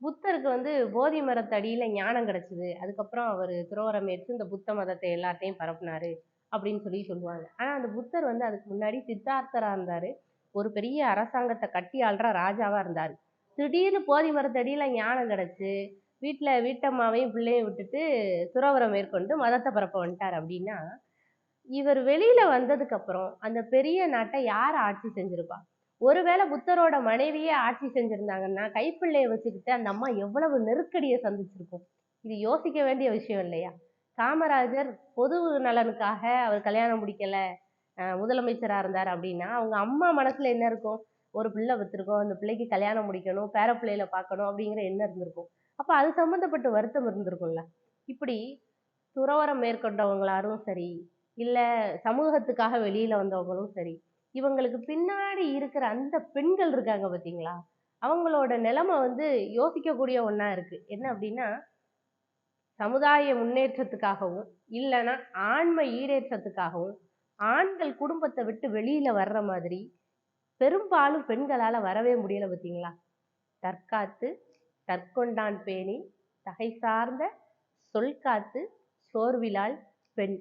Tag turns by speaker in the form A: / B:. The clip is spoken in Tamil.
A: புத்தருக்கு வந்து போதி மரத்தடியில ஞானம் கிடைச்சது. அதுக்கப்புறம் அவர் துறவரம் ஏற்று இந்த புத்த மதத்தை எல்லாத்தையும் பரப்புனாரு அப்படின்னு சொல்லி சொல்லுவாங்க. ஆனா அந்த புத்தர் வந்து அதுக்கு முன்னாடி சித்தார்த்தரா இருந்தாரு. ஒரு பெரிய அரசாங்கத்தை கட்டி ஆள்ற ராஜாவா இருந்தாரு. திடீர்னு போதி மரத்தடியில ஞானம் கிடைச்சு வீட்டுல வீட்டம்மாவையும் பிள்ளையும் விட்டுட்டு துறவரம் மேற்கொண்டு மதத்தை பரப்ப வந்துட்டார் அப்படின்னா இவர் வெளியில வந்ததுக்கு அப்புறம் அந்த பெரிய நாட்டை யார் ஆட்சி செஞ்சிருப்பா? ஒருவேளை புத்தரோட மனைவியே ஆட்சி செஞ்சிருந்தாங்கன்னா கைப்பிள்ளையை வச்சுக்கிட்டு அந்த அம்மா எவ்வளவு நெருக்கடியை சந்திச்சிருக்கும்? இது யோசிக்க வேண்டிய விஷயம் இல்லையா? காமராஜர் பொது நலனுக்காக அவர் கல்யாணம் முடிக்கல முதலமைச்சராக இருந்தார் அப்படின்னா அவங்க அம்மா மனசுல என்ன இருக்கும்? ஒரு பிள்ளை வச்சிருக்கோம் அந்த பிள்ளைக்கு கல்யாணம் முடிக்கணும் பேர பிள்ளையில பார்க்கணும் அப்படிங்கிற எண்ணம் இருந்திருக்கும். அப்போ அது சம்மந்தப்பட்ட வருத்தம் இருந்திருக்கும்ல. இப்படி துறவரம் மேற்கொண்டவங்களாரும் சரி இல்லை சமூகத்துக்காக வெளியில் வந்தவங்களும் சரி இவங்களுக்கு பின்னாடி இருக்கிற அந்த பெண்கள் இருக்காங்க பார்த்தீங்களா அவங்களோட நிலைமை வந்து யோசிக்கக்கூடிய ஒன்றா இருக்கு. என்ன அப்படின்னா சமுதாய முன்னேற்றத்துக்காகவும் இல்லைன்னா ஆண்மை ஈடேற்றத்துக்காகவும் ஆண்கள் குடும்பத்தை விட்டு வெளியில் வர்ற மாதிரி பெரும்பாலும் பெண்களால் வரவே முடியல பார்த்தீங்களா தற்காத்து தற்கொண்டான் பேணி தகை சார்ந்த சொல் காத்து சோர்விலாள் பெண்.